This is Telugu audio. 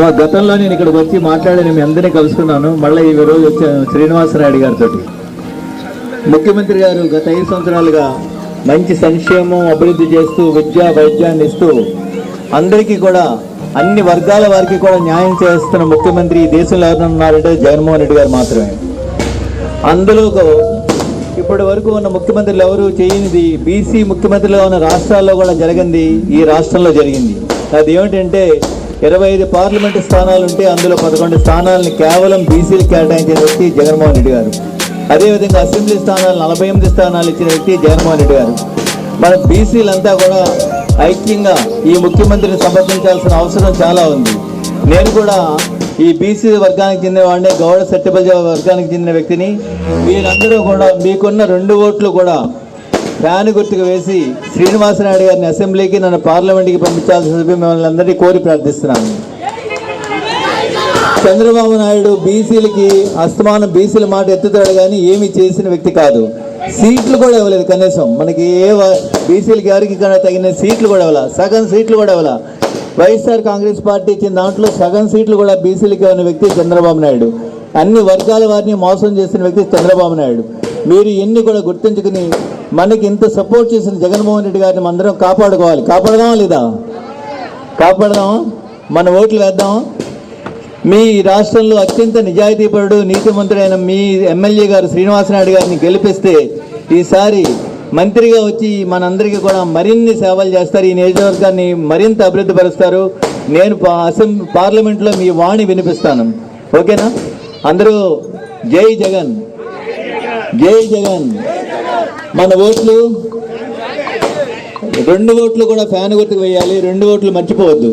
మా గతంలో నేను ఇక్కడికి వచ్చి మాట్లాడి మీ అందరినీ కలుసుకున్నాను. మళ్ళీ ఈ రోజు వచ్చాను శ్రీనివాసరాయుడు గారితో. ముఖ్యమంత్రి గారు గత ఐదు సంవత్సరాలుగా మంచి సంక్షేమం అభివృద్ధి చేస్తూ విద్య వైద్యాన్ని ఇస్తూ అందరికీ కూడా అన్ని వర్గాల వారికి కూడా న్యాయం చేస్తున్న ముఖ్యమంత్రి ఈ దేశంలో ఎవరైనా ఉన్నారంటే జగన్మోహన్ రెడ్డి గారు మాత్రమే. అందులో ఇప్పటి వరకు ఉన్న ముఖ్యమంత్రులు ఎవరు చేయనిది? బీసీ ముఖ్యమంత్రిలో ఉన్న రాష్ట్రాల్లో కూడా జరిగింది ఈ రాష్ట్రంలో జరిగింది. అది ఏమిటంటే ఇరవై ఐదు పార్లమెంటు స్థానాలు ఉంటే అందులో పదకొండు స్థానాలను కేవలం బీసీలు కేటాయించిన వ్యక్తి జగన్మోహన్ రెడ్డి గారు. అదేవిధంగా అసెంబ్లీ స్థానాలు నలభై ఎనిమిది స్థానాలు ఇచ్చిన వ్యక్తి జగన్మోహన్ రెడ్డి గారు. మన బీసీలంతా కూడా ఐక్యంగా ఈ ముఖ్యమంత్రిని సమర్థించాల్సిన అవసరం చాలా ఉంది. నేను కూడా ఈ బీసీ వర్గానికి చెందిన వాడిని గౌడ సత్యపల్లి వర్గానికి చెందిన వ్యక్తిని మీరందరూ కూడా మీకున్న రెండు ఓట్లు కూడా ఫ్యాన్ గుర్తుకు వేసి శ్రీనివాసనాయుడు గారిని అసెంబ్లీకి నన్ను పార్లమెంట్కి పంపించాల్సిన మిమ్మల్ని అందరినీ కోరి ప్రార్థిస్తున్నాను. చంద్రబాబు నాయుడు బీసీలకి అస్తమానం బీసీల మాట ఎత్తుతాడు కానీ ఏమి చేసిన వ్యక్తి కాదు. సీట్లు కూడా ఇవ్వలేదు కనీసం. మనకి ఏ బీసీలకి ఎవరికి కన్నా తగిన సీట్లు కూడా ఇవ్వాల? సగం సీట్లు కూడా ఇవ్వాల? వైఎస్ఆర్ కాంగ్రెస్ పార్టీ ఇచ్చిన దాంట్లో సగం సీట్లు కూడా బీసీలకి ఇవ్వని వ్యక్తి చంద్రబాబు నాయుడు. అన్ని వర్గాల వారిని మోసం చేసిన వ్యక్తి చంద్రబాబు నాయుడు. మీరు ఎన్ని కూడా గుర్తించుకుని మనకి ఇంత సపోర్ట్ చేసిన జగన్మోహన్ రెడ్డి గారిని అందరం కాపాడుకోవాలి. కాపాడదామా లేదా? కాపాడదాం మన ఓట్లు వేద్దాం మీ రాష్ట్రంలో అత్యంత నిజాయితీపరుడు నీతిమంతుడైన మీ ఎమ్మెల్యే గారు శ్రీనివాసనాయుడు గారిని గెలిపిస్తే ఈసారి మంత్రిగా వచ్చి మనందరికీ కూడా మరిన్ని సేవలు చేస్తారు. ఈ నియోజకవర్గాన్ని మరింత అభివృద్ధి పరుస్తారు. నేను పా- అసెంబ్లీ పార్లమెంట్లో మీ వాణి వినిపిస్తాను. ఓకేనా? అందరూ జై జగన్. జై జగన్. మన ఓట్లు రెండు ఓట్లు కూడా ఫ్యాన్ గుర్తుకు వేయాలి రెండు ఓట్లు మర్చిపోవద్దు.